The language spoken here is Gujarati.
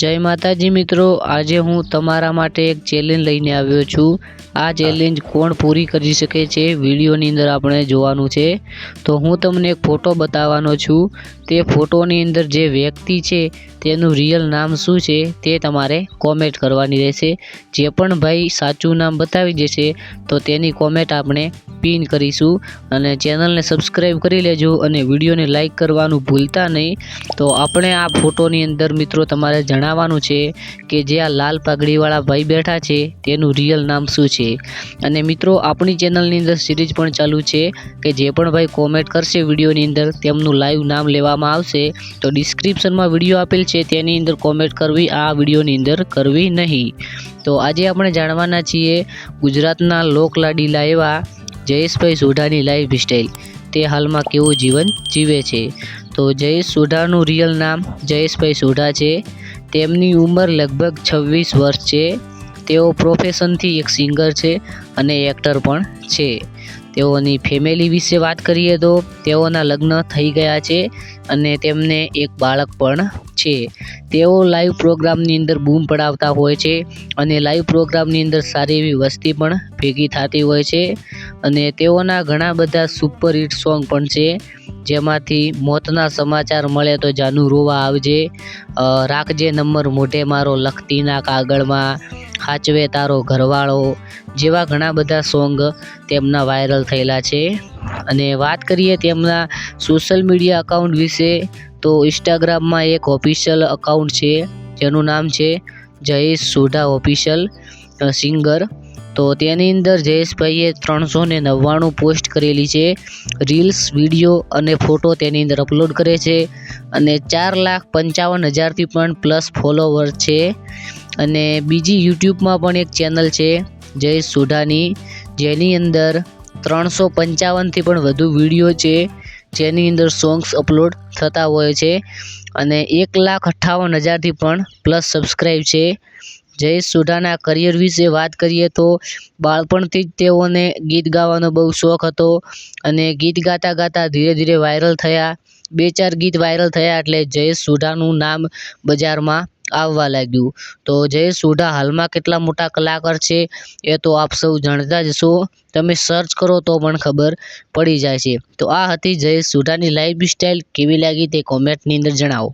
જય માતાજી મિત્રો, આજે હું તમારા માટે એક ચેલેન્જ લઈને આવ્યો છું. આ ચેલેન્જ કોણ પૂરી કરી શકે છે વિડીયોની અંદર આપણે જોવાનું છે. તો હું તમને એક ફોટો બતાવવાનો છું. તે ફોટોની અંદર જે વ્યક્તિ છે તેનું રિયલ નામ શું છે તે તમારે કોમેન્ટ કરવાની રહેશે. જે પણ ભાઈ સાચું નામ બતાવી દેશે, તો તેની કોમેન્ટ આપણે પિન કરીશું. અને ચેનલને સબસ્ક્રાઈબ કરી લેજો અને વિડીયોને લાઈક કરવાનું ભૂલતા નહીં. તો આપણે આ ફોટોની અંદર મિત્રો તમારે જણાવવાનું છે કે જે આ લાલ પાઘડીવાળા ભાઈ બેઠા છે, તેનું રિયલ નામ શું છે? અને મિત્રો, આપણી ચેનલની અંદર સિરીઝ પણ ચાલુ છે કે જે પણ ભાઈ કોમેન્ટ કરશે વિડીયોની અંદર, તેમનું લાઈવ નામ લેવામાં આવશે. તો ડિસ્ક્રિપ્શનમાં વીડિયો આપેલ છે તેની અંદર કોમેન્ટ કરવી, આ વિડીયોની અંદર કરવી નહીં. તો આજે આપણે જાણવાના છીએ ગુજરાતના લોકલાડીલા એવા જયેશભાઈ સોઢાની લાઈફ સ્ટાઈલ તે હાલમાં કેવું જીવન જીવે છે? તો જયેશ સોઢાનું રિયલ નામ જયેશભાઈ સોઢા છે. તેમની ઉંમર લગભગ છવ્વીસ વર્ષ છે. તેઓ પ્રોફેશનથી એક સિંગર છે અને એક્ટર પણ છે. તેઓની ફેમિલી વિશે વાત કરીએ તો તેઓના લગ્ન થઈ ગયા છે અને તેમને એક બાળક પણ છે. તેઓ લાઈવ પ્રોગ્રામની અંદર બૂમ પડાવતા હોય છે અને લાઈવ પ્રોગ્રામની અંદર સારી એવી વસ્તી પણ ભેગી થતી હોય છે અને તેઓના ઘણા બધા સુપર હિટ સોંગ પણ છે. જેમાંથી મોતના સમાચાર મળે તો જાનુ રોવા આવજે. રાખજે નંબર મોઢે મારો લખતીના કાગળમાં. હાચવે તારો ઘરવાળો. જેવા ઘણા બધા સોંગ તેમના વાયરલ થયેલા છે. અને વાત કરીએ તેમના સોશિયલ મીડિયા અકાઉન્ટ વિશે, તો ઇન્સ્ટાગ્રામમાં એક ઓફિશિયલ અકાઉન્ટ છે. જેનું નામ છે જયેશ સોઢા ઓફિશિયલ સિંગર. તો તેની અંદર જયેશભાઈએ ત્રણસો ને નવ્વાણું પોસ્ટ કરેલી છે. રીલ્સ, વીડિયો અને ફોટો તેની અંદર અપલોડ કરે છે અને ચાર લાખ પંચાવન હજારથી પણ પ્લસ ફોલોવર છે. અને બીજી યુટ્યુબમાં પણ એક ચેનલ છે, જયેશ સોઢાની, જેની અંદર ત્રણસો પંચાવનથી પણ વધુ વીડિયો છે, જેની અંદર સોંગ્સ અપલોડ થતા હોય છે. અને એક લાખ અઠ્ઠાવન હજારથી પણ પ્લસ સબસ્ક્રાઈબ છે. જયેશ સુઢાના કરિયર વિશે વાત કરીએ તો બાળપણથી જ તેઓને ગીત ગાવાનો બહુ શોખ હતો અને ગીત ગાતા ગાતા ધીરે ધીરે વાયરલ થયા. બે ચાર ગીત વાયરલ થયા એટલે જયેશ સુઢાનું નામ બજારમાં આવવા લાગ્યું. તો જયેશ સુઢા હાલમાં કેટલા મોટા કલાકાર છે એ તો આપ સૌ જાણતા જ છો તમે સર્ચ કરો તો પણ ખબર પડી જાય છે. તો આ હતી જયેશ સુઢાની લાઈફ સ્ટાઈલ કેવી લાગી તે કોમેન્ટની અંદર જણાવો.